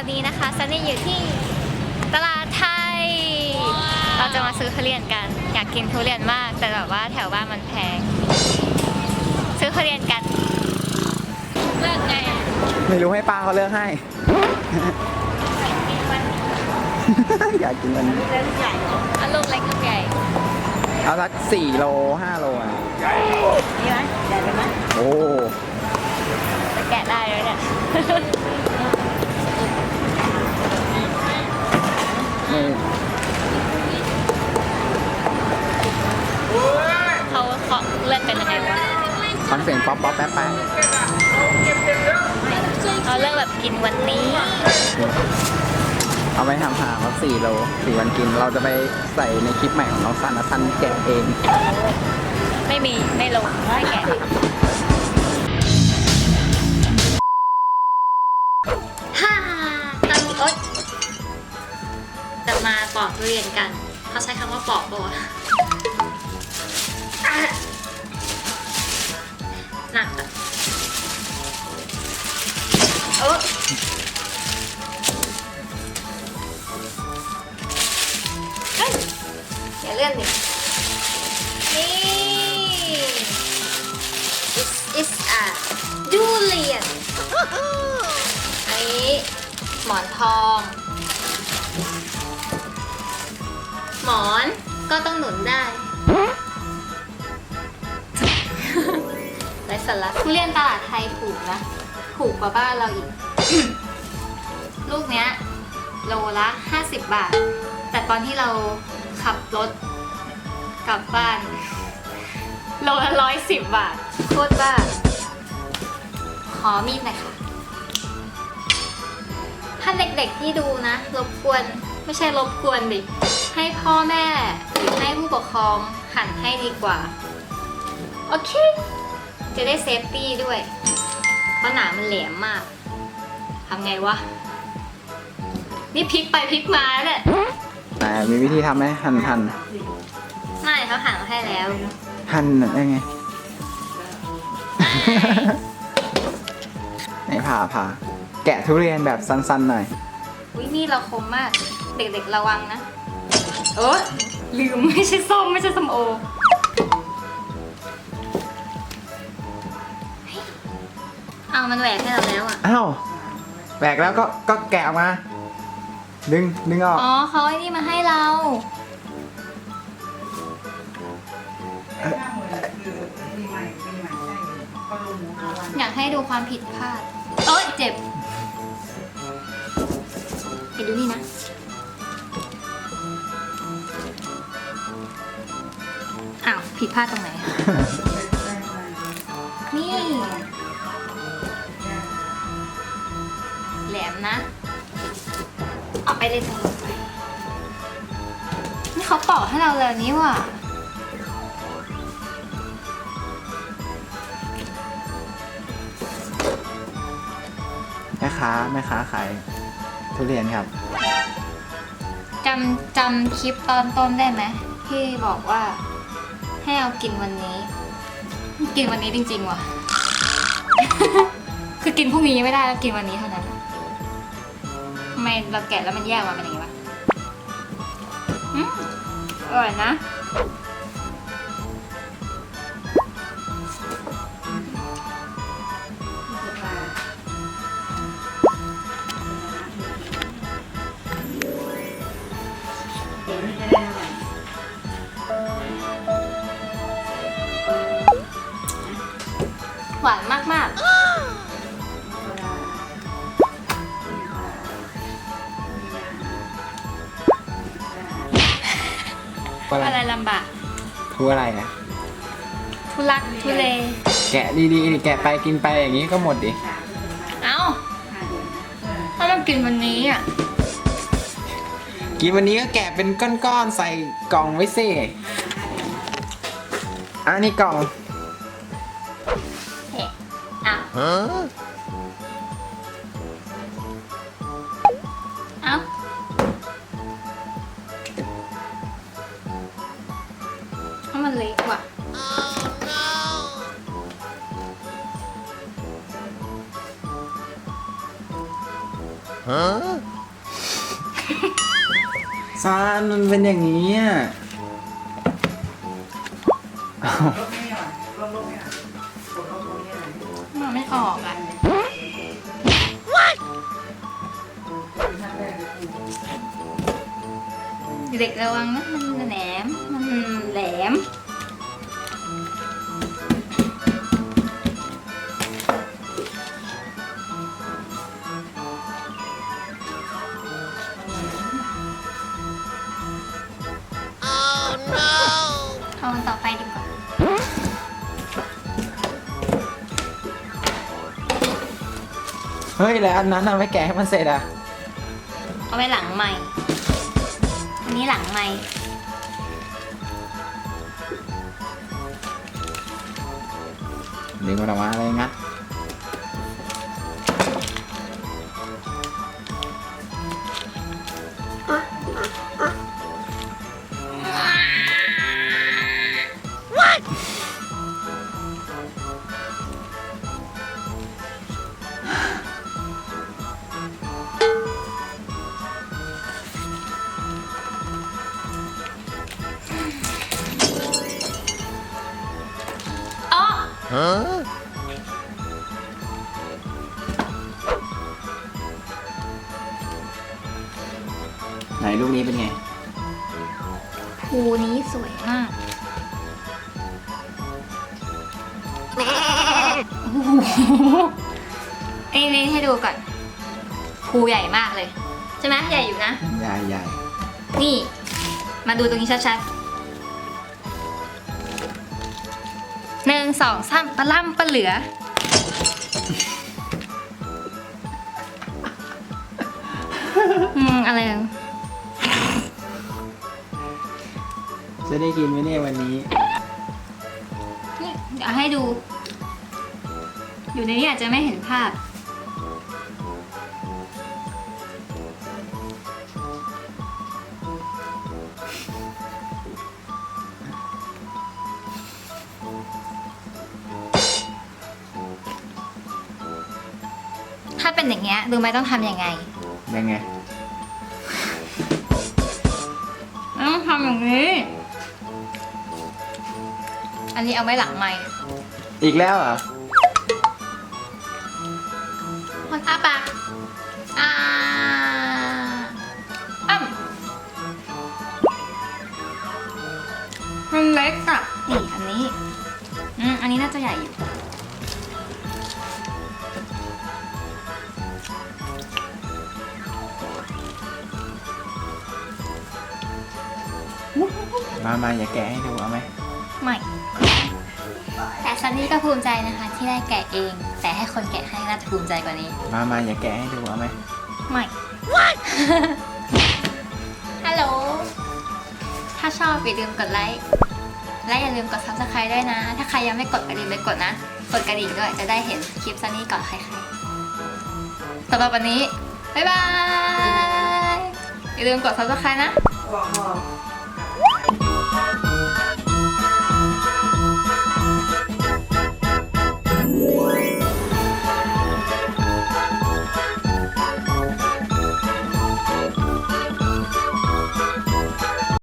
อนนี้นะคะซันนี่อยู่ที่ตลาดไทย เราจะมาซื้อทุเรียนกัน อยากกินทุเรียนมาก แต่แบบว่าแถวบ้านมันแพง ซื้อทุเรียนกัน เลือกไงอะไม่รู้ให้ป้าเขาเลือกให้ อยากกินมันนี้เอาลูกเล็กลูกใหญ่ เอาสักสี่โลห้าโลอะนี่ไหมใหญ่ไปไหมโอ้ จะแกะได้เลยเนี่ย เขาเขาเลือกกันยังไงวะฟังเสียงป๊อปป๊อปแป๊บแป๊บเขาเลือกแบบกินวันนี้ เอาไปทำหาว่าสี่โลสี่วันกิน เราจะไปใส่ในคลิปใหม่ของน้องซันนะทันแกะเอง ไม่มี ไม่ลงไม่แกะ อกทุเรียนกัน เขาใช้คำว่าปอกปะวะอะหนักอะโอ๊ะเออย่าเลื่อนดิ นี่ this is a durian อันนี้หมอนทอง มอนก็ต้องหนุนได้ไรสาระทุเรียนตลาดไทยถูกนะ ถูกกว่าบ้านเราอีก ลูกเนี้ย โลละ 50 บาท แต่ตอนที่เราขับรถกลับบ้าน โลละร้อยสิบบาท โคตรบ้า ขอมีดหน่อยค่ะ ถ้าเด็กๆที่ดูนะ รบกวน ไม่ใช่รบกวนดิ ให้พ่อแม่หรือให้ผู้ปกครองหั่นให้ดีกว่า โอเค จะได้เซฟตี้ด้วย เพราะหนามมันแหลมมาก ทำไงวะ นี่พลิกไปพลิกมาแล้วเนี่ยแต่มีวิธีทำไหมหั่นหั่นไม่เขาหั่นมาให้แล้ว หั่นยังไง ไหนผ่าผ่าแกะทุเรียนแบบสั้นๆหน่อยวินี่เราคมมาก เด็กๆระวังนะโอ้ลืมไม่ใช่ส้มไม่ใช่ส้มโอเฮ้ยเอามันแหวกให้เราแล้วอะ อ้าวแบกแล้วก็ก็แกะออกมา ดึงดึงออก อ๋อเขาไอ้นี่มาให้เรา อยากให้ดูความผิดพลาดโอ๊ยเจ็บเห็นดูนี่นะ ผิดพลาดตรงไหนอะนี่ แหลมนะ เอาไปเลยเถอะไปนี่เขาปอกให้เราเลยนี่หว่าแม่ค้าแม่ค้าขายทุเรียนครับ จำจำคลิปตอนต้นได้ไหมที่บอกว่า ให้เอากินวันนี้ กินวันนี้จริง ๆ ว่ะ คือกินพรุ่งนี้ไม่ได้แล้วกินวันนี้เท่านั้นทำไมเราแกะแล้วมันแยกมาเป็นอย่างนี้วะอืมอร่อยนะ หวานมากๆ อะไรอะไรลำบากทุอะไรอะ ทุลักทุเล แกะดีๆดิแกะไปกินไปอย่างนี้ก็หมดดิ เอ้าถ้าเรากินวันนี้อะ กินวันนี้ก็แกะเป็นก้อนๆใส่กล่องไว้สิอันนี้กล่องเฮ้อ้าว เอ้าถ้ามันเล็กว่ะซานมันเป็นอย่างนี้อะ เด็กระวังนะมันแหลมมันแหลมเอามันต่อไปดีกว่าเฮ้ยแล้วอันนั้นทำไมแกะให้มันเสร็จอะ เอาไว้หลังใหม่ อันนี้หลังไม่ดึงมันออกมาเลยงัด ไหนลูกนี้เป็นไง ภูนี้สวยมากโอ้โหนี่นี่ให้ดูก่อน ภูใหญ่มากเลย ใช่ไหมใหญ่อยู่นะ ใหญ่ใหญ่นี่ มาดูตรงนี้ชัด หนึ่งสองสามปลาล่ำปลาเหลือ อืม อะไรอะจะได้กินไหมเนี่ยวันนี้ นี่เดี๋ยวให้ดู อยู่ในนี้อาจจะไม่เห็นภาพาเป็นอย่างเงี้ยรู้ไหมต้องทำยังไงยังไงต้องทำอย่างนี้ อันนี้เอาไว้หลังไม้อีกแล้วเหรอคนอ้าปาก มามาอย่าแกะให้ดูเอาไหมไม่แต่ซันนี่ก็ภูมิใจนะคะ ที่ได้แกะเอง แต่ให้คนแกะให้น่าจะภูมิใจกว่านี้ มามาอย่าแกะให้ดูเอาไหมไม่ฮัลโหล ถ้าชอบอย่าลืมกดไลค์ และอย่าลืมกด subscribe ด้วยนะ ถ้าใครยังไม่กดอย่าลืมไปกดนะ กดกระดิ่งด้วยจะได้เห็นคลิปซันนี่ก่อนใครๆสำหรับวันนี้ บ๊ายบาย อย่าลืมกด subscribe นะ Wow.